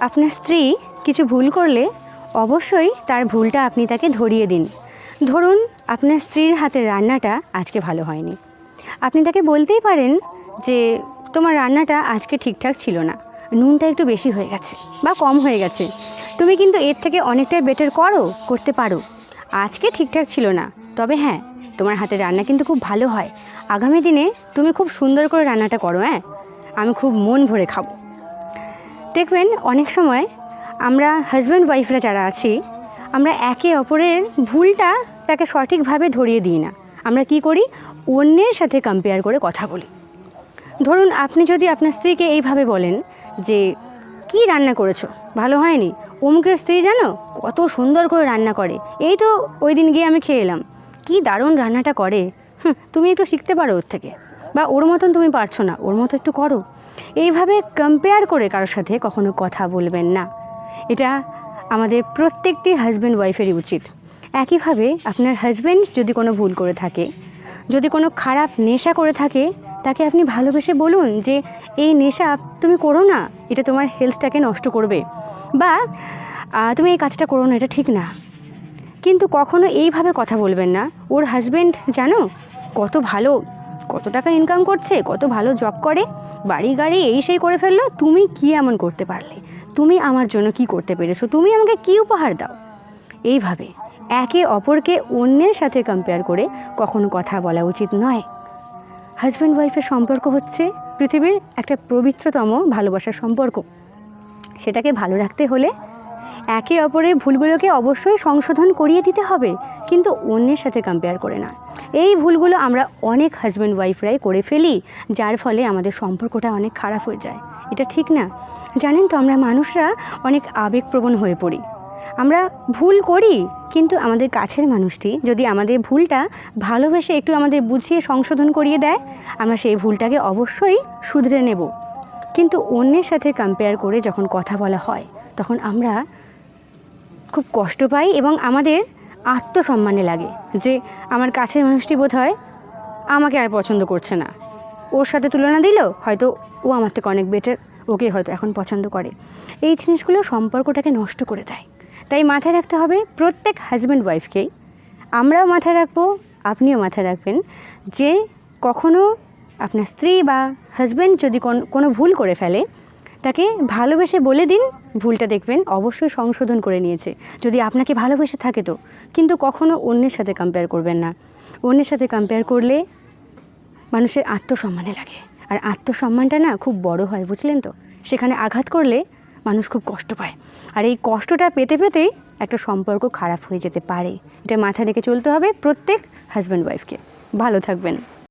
আপনার স্ত্রী কিছু ভুল করলে অবশ্যই তার ভুলটা আপনি তাকে ধরিয়ে দিন। ধরুন আপনার স্ত্রীর হাতের রান্নাটা আজকে ভালো হয়নি। আপনি তাকে বলতেই পারেন যে, তোমার রান্নাটা আজকে ঠিকঠাক ছিল না। নুনটা একটু বেশি হয়ে গেছে বা কম হয়ে গেছে। তুমি কিন্তু এর থেকে অনেকটাই বেটার করো, করতে পারো। আজকে ঠিকঠাক ছিল না। তবে হ্যাঁ তোমার হাতের রান্না কিন্তু খুব ভালো হয়। আগামী দিনে তুমি খুব সুন্দর করে রান্নাটা করো হ্যাঁ? আমি খুব মন ভরে খাব। দেখবেন অনেক সময় আমরা হাজব্যান্ড ওয়াইফরা যারা আছি আমরা একে অপরের ভুলটা তাকে সঠিকভাবে ধরিয়ে দিই না। আমরা কি করি? অন্যের সাথে কম্পেয়ার করে কথা বলি। ধরুন আপনি যদি আপনার স্ত্রীকে এইভাবে বলেন যে কি রান্না করেছ? ভালো হয়নি? অমুকের স্ত্রী জানো? কত সুন্দর করে রান্না করে। এই তো ওই দিন গিয়ে আমি খেয়ে এলাম। কী দারুণ রান্নাটা করে। হুম, তুমি একটু শিখতে পারো ওর থেকে। বা ওর মতন তুমি পারছ না, ওর মতো একটু করো। এইভাবে কম্পেয়ার করে কারোর সাথে কখনো কথা বলবেন না। এটা আমাদের প্রত্যেকটি হাজব্যান্ড ওয়াইফেরই উচিত। একইভাবে আপনার হাজব্যান্ড যদি কোনো ভুল করে থাকে, যদি কোনো খারাপ নেশা করে থাকে, তাকে আপনি ভালোবেসে বলুন যে, এই নেশা তুমি করো না, এটা তোমার হেলথটাকে নষ্ট করবে। বা তুমি এই কাজটা করো না, এটা ঠিক না। কিন্তু কখনো এইভাবে কথা বলবেন না। ওর হাজব্যান্ড জানো কত ভালো কত টাকা ইনকাম করছে, কত ভালো জব করে, বাড়ি গাড়ি এই সেই করে ফেলল, তুমি কি এমন করতে পারলে? তুমি আমার জন্য কি করতে পেরেছ? তুমি আমাকে কি উপহার দাও? এইভাবে একে অপরকে অন্যের সাথে কম্পেয়ার করে কখনো কথা বলা উচিত নয়। হাজব্যান্ড ওয়াইফের সম্পর্ক হচ্ছে পৃথিবীর একটা পবিত্রতম ভালোবাসার সম্পর্ক। সেটাকে ভালো রাখতে হলে একে অপরের ভুলগুলোকে অবশ্যই সংশোধন করিয়ে দিতে হবে, কিন্তু অন্যের সাথে কম্পেয়ার করে না। এই ভুলগুলো আমরা অনেক হাজব্যান্ড ওয়াইফরাই করে ফেলি, যার ফলে আমাদের সম্পর্কটা অনেক খারাপ হয়ে যায়। এটা ঠিক না? জানেন তো, আমরা মানুষরা অনেক আবেগপ্রবণ হয়ে পড়ি। আমরা ভুল করি, কিন্তু আমাদের কাছের মানুষটি যদি আমাদের ভুলটা ভালোবেসে একটু আমাদের বুঝিয়ে সংশোধন করিয়ে দেয়, আমরা সেই ভুলটাকে অবশ্যই শুধরে নেব। কিন্তু অন্যের সাথে কম্পেয়ার করে যখন কথা বলা হয় তখন আমরা খুব কষ্ট পাই এবং আমাদের আত্মসম্মানে লাগে যে আমার কাছের মানুষটি বোধ হয় আমাকে আর পছন্দ করছে না। ওর সাথে তুলনা দিল, হয়তো ও আমার থেকে অনেক বেটার ওকে হয়তো এখন পছন্দ করে। এই জিনিসগুলো সম্পর্কটাকে নষ্ট করে দেয়। তাই মাথায় রাখতে হবে, প্রত্যেক হাজব্যান্ড ওয়াইফকেই আমরাও মাথায় রাখব, আপনিও মাথায় রাখবেন যে কখনো আপনার স্ত্রী বা হাজব্যান্ড যদি কোনো ভুল করে ফেলে তাকে ভালোবেসে বলে দিন, ভুলটা দেখবেন, অবশ্যই সংশোধন করে নিয়েছে। যদি আপনাকে ভালোবেসে থাকে তো, কিন্তু কখনও অন্যের সাথে কম্পেয়ার করবেন না। অন্যের সাথে কম্পেয়ার করলে মানুষের আত্মসম্মানে লাগে। আর আত্মসম্মানটা না খুব বড় হয়, বুঝলেন তো? সেখানে আঘাত করলে মানুষ খুব কষ্ট পায়। আর এই কষ্টটা পেতে পেতেই একটা সম্পর্ক খারাপ হয়ে যেতে পারে। এটা মাথায় রেখে চলতে হবে প্রত্যেক হাজব্যান্ড ওয়াইফকে ভালো থাকবেন।